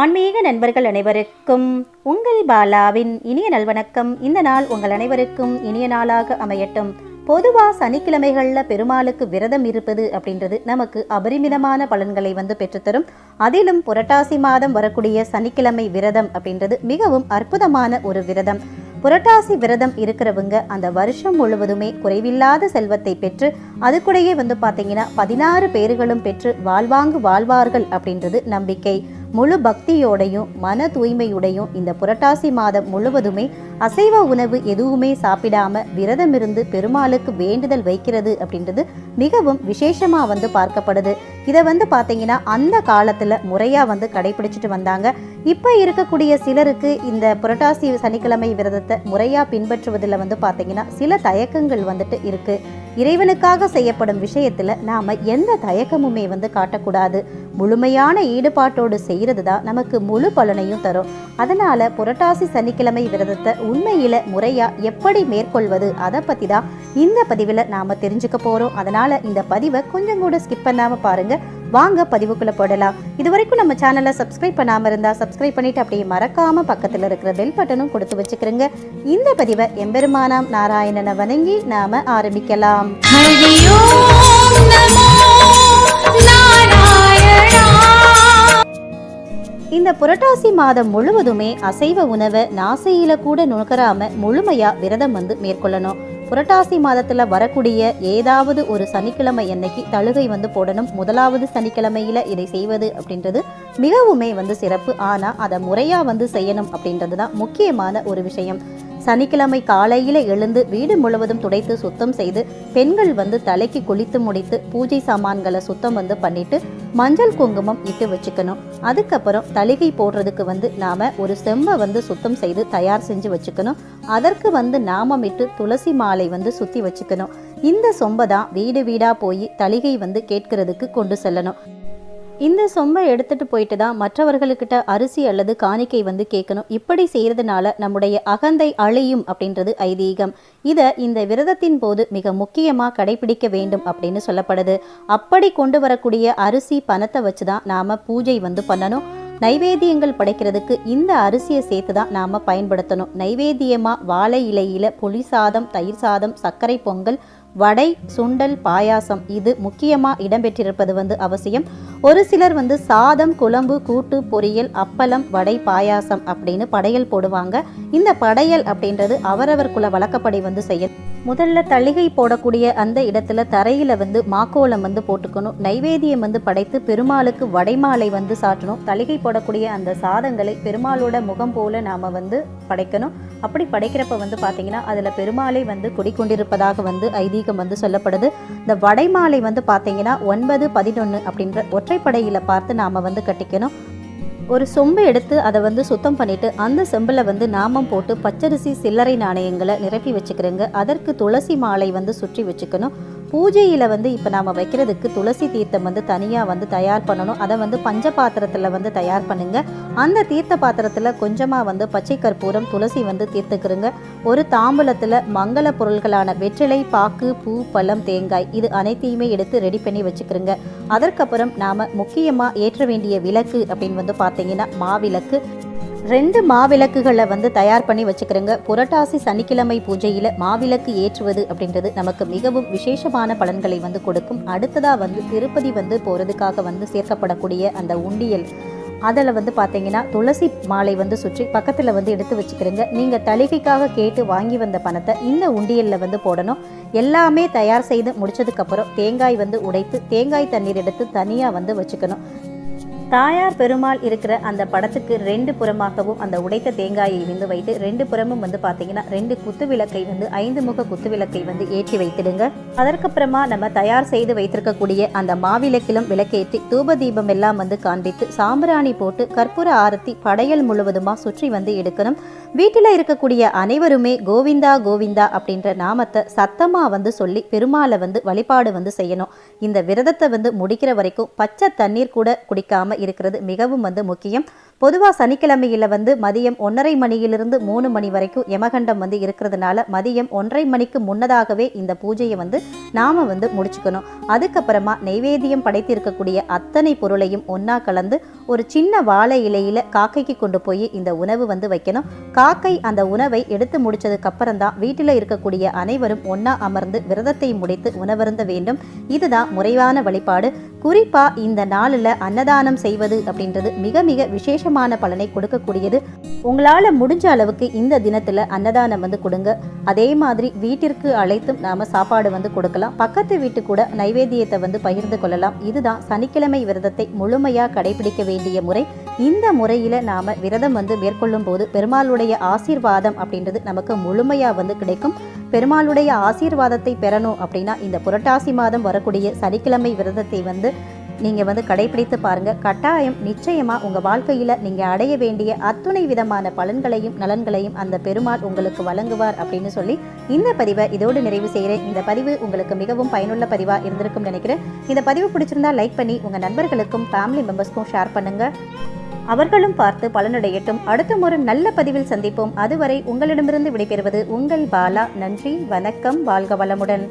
ஆன்மீக நண்பர்கள் அனைவருக்கும் உங்கள் பாலாவின் இனிய நல்வணக்கம். இந்த நாள் உங்கள் அனைவருக்கும் இனிய நாளாக அமையட்டும். பொதுவாக சனிக்கிழமைகளில் பெருமாளுக்கு விரதம் இருப்பது அப்படின்றது நமக்கு அபரிமிதமான பலன்களை வந்து பெற்றுத்தரும். அதிலும் புரட்டாசி மாதம் வரக்கூடிய சனிக்கிழமை விரதம் அப்படின்றது மிகவும் அற்புதமான ஒரு விரதம். புரட்டாசி விரதம் இருக்கிறவங்க அந்த வருஷம் முழுவதுமே குறைவில்லாத செல்வத்தை பெற்று அதுக்கூடயே வந்து பார்த்தீங்கன்னா பதினாறு பேர்களும் பெற்று வாழ்வாங்கு வாழ்வார்கள் அப்படின்றது நம்பிக்கை. முழு பக்தியோடையும் மன தூய்மையுடையும் இந்த புரட்டாசி மாதம் முழுவதுமே அசைவ உணவு எதுவுமே சாப்பிடாம விரதம் இருந்து பெருமாளுக்கு வேண்டுதல் வைக்கிறது அப்படின்றது மிகவும் விசேஷமா வந்து பார்க்கப்படுது. இதை வந்து பார்த்தீங்கன்னா அந்த காலத்துல முறையா வந்து கடைபிடிச்சிட்டு வந்தாங்க. இப்போ இருக்கக்கூடிய சிலருக்கு இந்த புரட்டாசி சனிக்கிழமை விரதத்தை முறையா பின்பற்றுவதில் வந்து பார்த்தீங்கன்னா சில தயக்கங்கள் வந்துட்டு இருக்கு. இறைவனுக்காக செய்யப்படும் விஷயத்தில் நாம் எந்த தயக்கமுமே வந்து காட்டக்கூடாது. முழுமையான ஈடுபாட்டோடு செய்கிறது தான் நமக்கு முழு பலனையும் தரும். அதனால் புரட்டாசி சனிக்கிழமை விரதத்தை உண்மையில் முறையாக எப்படி மேற்கொள்வது அதை பற்றி தான் இந்த பதிவில் நாம் தெரிஞ்சுக்க போகிறோம் அதனால் இந்த பதிவை கொஞ்சம் கூட ஸ்கிப் பண்ணாமல் பாருங்கள் வாங்க பதிவுக்குள்ள போடலாம். இது வரைக்கும் நம்ம சேனலை சப்ஸ்கிரைப் பண்ணாம இருந்தால் சப்ஸ்கிரைப் பண்ணிட்டு அப்படியே மறக்காமல் பக்கத்துல இருக்கிற பெல் பட்டனும் கொடுத்து வச்சுக்கிறோங்க. இந்த பதிவை எம்பெருமானாம் நாராயணனை வணங்கி நாம ஆரம்பிக்கலாம். இந்த புரட்டாசி மாதம் முழுவதுமே அசைவ உணவை நாசையில கூட நுகராம முழுமையா விரதம் வந்து மேற்கொள்ளணும். புரட்டாசி மாதத்துல வரக்கூடிய ஏதாவது ஒரு சனிக்கிழமை அன்னைக்கு தழுகை வந்து போடணும் முதலாவது சனிக்கிழமையில இதை செய்வது அப்படின்றது மிகவுமே வந்து சிறப்பு. ஆனா அதை முறையா வந்து செய்யணும் அப்படின்றது தான் முக்கியமான ஒரு விஷயம். சனிக்கிழமை காலையில எழுந்து வீடு முழுவதும் துடைத்து சுத்தம் செய்து பெண்கள் வந்து தலைக்கு குளித்து முடித்து பூஜை சாமான்களை சுத்தம் வந்து பண்ணிட்டு மஞ்சள் குங்குமம் இட்டு வச்சுக்கணும். அதுக்கப்புறம் தலிகை போடுறதுக்கு வந்து நாம ஒரு செம்பை வந்து சுத்தம் செய்து தயார் செஞ்சு வச்சுக்கணும். அதற்கு வந்து நாமம் இட்டு துளசி மாலை வந்து சுத்தி வச்சுக்கணும். இந்த சொம்பை தான் வீடு வீடா போய் தலிகை வந்து கேட்கறதுக்கு கொண்டு செல்லணும். இந்த சொம்பை எடுத்துட்டு போயிட்டு தான் மற்றவர்களுக்கிட்ட அரிசி அல்லது காணிக்கை வந்து கேட்கணும். இப்படி செய்யறதுனால நம்முடைய அகந்தை அழியும் அப்படின்றது ஐதீகம். இதை இந்த விரதத்தின் போது மிக முக்கியமாக கடைபிடிக்க வேண்டும் அப்படின்னு சொல்லப்படுது. அப்படி கொண்டு வரக்கூடிய அரிசி பணத்தை வச்சு தான் நாம் பூஜை வந்து பண்ணணும். நைவேத்தியங்கள் படைக்கிறதுக்கு இந்த அரிசியை சேர்த்து தான் நாம் பயன்படுத்தணும். நைவேத்தியமாக வாழை இலையில் புளி சாதம் தயிர் சாதம் சர்க்கரை பொங்கல் வடை சுண்டல் பாயாசம் இது முக்கியமாக இடம்பெற்றிருப்பது வந்து அவசியம். ஒரு சிலர் வந்து சாதம் குழம்பு கூட்டு பொரியல் அப்பளம் வடை பாயாசம் அப்படின்னு படையல் போடுவாங்க. இந்த படையல் அப்படின்றது அவரவர் குல வழக்கப்படி வந்து செய்ய முதல்ல தளிகை போடக்கூடிய அந்த இடத்துல தரையில வந்து மாக்கோலம் வந்து போட்டுக்கணும். நைவேத்தியம் வந்து படைத்து பெருமாளுக்கு வடைமாலை வந்து சாட்டணும் தளிகை போடக்கூடிய அந்த சாதங்களை பெருமாளோட முகம் போல நாம வந்து படைக்கணும். அப்படி படைக்கிறப்ப வந்து பார்த்தீங்கன்னா அதில் பெருமாளை வந்து குடிக்கொண்டிருப்பதாக வந்து ஐதீகம் வந்து சொல்லப்படுது. இந்த வடைமாலை வந்து பார்த்தீங்கன்னா ஒன்பது பதினொன்று அப்படின்ற ஒற்றைப்படையில் பார்த்து நாம் வந்து கட்டிக்கணும். ஒரு சொம்பு எடுத்து அதை வந்து சுத்தம் பண்ணிட்டு அந்த செம்பில் வந்து நாமம் போட்டு பச்சரிசி சில்லறை நாணயங்களை நிரப்பி வச்சுக்கிறேங்க. அதற்கு துளசி மாலை வந்து சுற்றி வச்சுக்கணும். பூஜையில் வந்து இப்போ நாம் வைக்கிறதுக்கு துளசி தீர்த்தம் வந்து தனியாக வந்து தயார் பண்ணணும். அதை வந்து பஞ்ச பாத்திரத்தில் வந்து தயார் பண்ணுங்கள் அந்த தீர்த்த பாத்திரத்தில் கொஞ்சமாக வந்து பச்சை கற்பூரம் துளசி வந்து தீர்த்துக்கிறோங்க ஒரு தாம்பூலத்தில் மங்கள பொருள்களான வெற்றிலை பாக்கு பூ பழம் தேங்காய் இது அனைத்தையுமே எடுத்து ரெடி பண்ணி வச்சுக்கிறோங்க அதற்கப்புறம் நாம் முக்கியமாக ஏற்ற வேண்டிய விளக்கு அப்படின்னு வந்து பார்த்தீங்கன்னா மாவிளக்கு. ரெண்டு மாவிளக்குகளை வந்து தயார் பண்ணி வச்சுக்கிறேங்க. புரட்டாசி சனிக்கிழமை பூஜையில் மாவிளக்கு ஏற்றுவது அப்படின்றது நமக்கு மிகவும் விசேஷமான பலன்களை வந்து கொடுக்கும். அடுத்ததாக வந்து திருப்பதி வந்து போகிறதுக்காக வந்து சேர்க்கப்படக்கூடிய அந்த உண்டியல். அதில் வந்து பார்த்தீங்கன்னா துளசி மாலை வந்து சுற்றி பக்கத்தில் வந்து எடுத்து வச்சுக்கிறேங்க. நீங்கள் தளிகைக்காக கேட்டு வாங்கி வந்த பணத்தை இந்த உண்டியலில் வந்து போடணும். எல்லாமே தயார் செய்து முடிச்சதுக்கப்புறம் தேங்காய் வந்து உடைத்து தேங்காய் தண்ணீர் எடுத்து தனியாக வந்து வச்சுக்கணும். தாயார் பெருமாள் இருக்கிற அந்த படத்துக்கு ரெண்டு புறமாகவும் அந்த உடைத்த தேங்காயை வந்து வைத்து ரெண்டு புறமும் வந்து பார்த்தீங்கன்னா ரெண்டு குத்து விளக்கை வந்து ஐந்து முக குத்து விளக்கை வந்து ஏற்றி வைத்திடுங்க. அதற்கப்புறமா நம்ம தயார் செய்து வைத்திருக்கக்கூடிய அந்த மாவிளக்கிலும் விளக்கேற்றி தூப தீபம் எல்லாம் வந்து காண்பித்து சாம்பிராணி போட்டு கற்பூர ஆரத்தி படையல் முழுவதுமா சுற்றி வந்து எடுக்கணும். வீட்டில் இருக்கக்கூடிய அனைவருமே கோவிந்தா கோவிந்தா அப்படின்ற நாமத்தை சத்தமாக வந்து சொல்லி பெருமாளை வந்து வழிபாடு வந்து செய்யணும். இந்த விரதத்தை வந்து முடிக்கிற வரைக்கும் பச்சை தண்ணீர் கூட குடிக்காம இருக்கிறது மிகவும் வந்து முக்கியம். பொதுவாக சனிக்கிழமையில் வந்து மதியம் ஒன்றரை மணியிலிருந்து மூணு மணி வரைக்கும் யமகண்டம் வந்து இருக்கிறதுனால மதியம் ஒன்றரை மணிக்கு முன்னதாகவே இந்த பூஜையை வந்து நாம் வந்து முடிச்சுக்கணும். அதுக்கப்புறமா நெய்வேத்தியம் படைத்திருக்கக்கூடிய அத்தனை பொருளையும் ஒன்றா கலந்து ஒரு சின்ன வாழை இலையில் காக்கைக்கு கொண்டு போய் இந்த உணவு வந்து வைக்கணும். காக்கை அந்த உணவை எடுத்து முடிச்சதுக்கு அப்புறம் தான் வீட்டில் இருக்கக்கூடிய அனைவரும் ஒன்னா அமர்ந்து விரதத்தை முடித்து உணவருந்த வேண்டும். இதுதான் முறைவான வழிபாடு. குறிப்பா இந்த நாளில் அன்னதானம் செய்வது அப்படின்றது மிக மிக விசேஷமான பலனை கொடுக்கக்கூடியது. உங்களால் முடிஞ்ச அளவுக்கு இந்த தினத்தில் அன்னதானம் வந்து கொடுங்க. அதே மாதிரி வீட்டிற்கு அழைத்தும் நாம சாப்பாடு வந்து கொடுக்கலாம். பக்கத்து வீட்டு கூட நைவேத்தியத்தை வந்து பகிர்ந்து கொள்ளலாம். இதுதான் சனிக்கிழமை விரதத்தை முழுமையாக கடைபிடிக்க வேண்டிய முறை. இந்த முறையில் நாம் விரதம் வந்து மேற்கொள்ளும் போது பெருமாளுடைய ஆசீர்வாதம் அப்படின்றது நமக்கு முழுமையாக வந்து கிடைக்கும். பெருமாளுடைய ஆசீர்வாதத்தை பெறணும் அப்படின்னா இந்த புரட்டாசி மாதம் வரக்கூடிய சனிக்கிழமை விரதத்தை வந்து நீங்கள் வந்து கடைபிடித்து பாருங்கள் கட்டாயம் நிச்சயமாக உங்கள் வாழ்க்கையில் நீங்கள் அடைய வேண்டிய அத்துணை விதமான பலன்களையும் நலன்களையும் அந்த பெருமாள் உங்களுக்கு வழங்குவார் அப்படின்னு சொல்லி இந்த பதிவை இதோடு நிறைவு செய்கிறேன். இந்த பதிவு உங்களுக்கு மிகவும் பயனுள்ள பதிவாக இருந்திருக்கும் நினைக்கிறேன். இந்த பதிவு பிடிச்சிருந்தா லைக் பண்ணி உங்கள் நண்பர்களுக்கும் ஃபேமிலி மெம்பர்ஸ்க்கும் ஷேர் பண்ணுங்கள் அவர்களும் பார்த்து பலனடையட்டும். அடுத்த ஒரு நல்ல பதிவில் சந்திப்போம். அதுவரை உங்களிடமிருந்து விடைபெறுவது உங்கள் பாலா. நன்றி வணக்கம் வாழ்க வளமுடன்.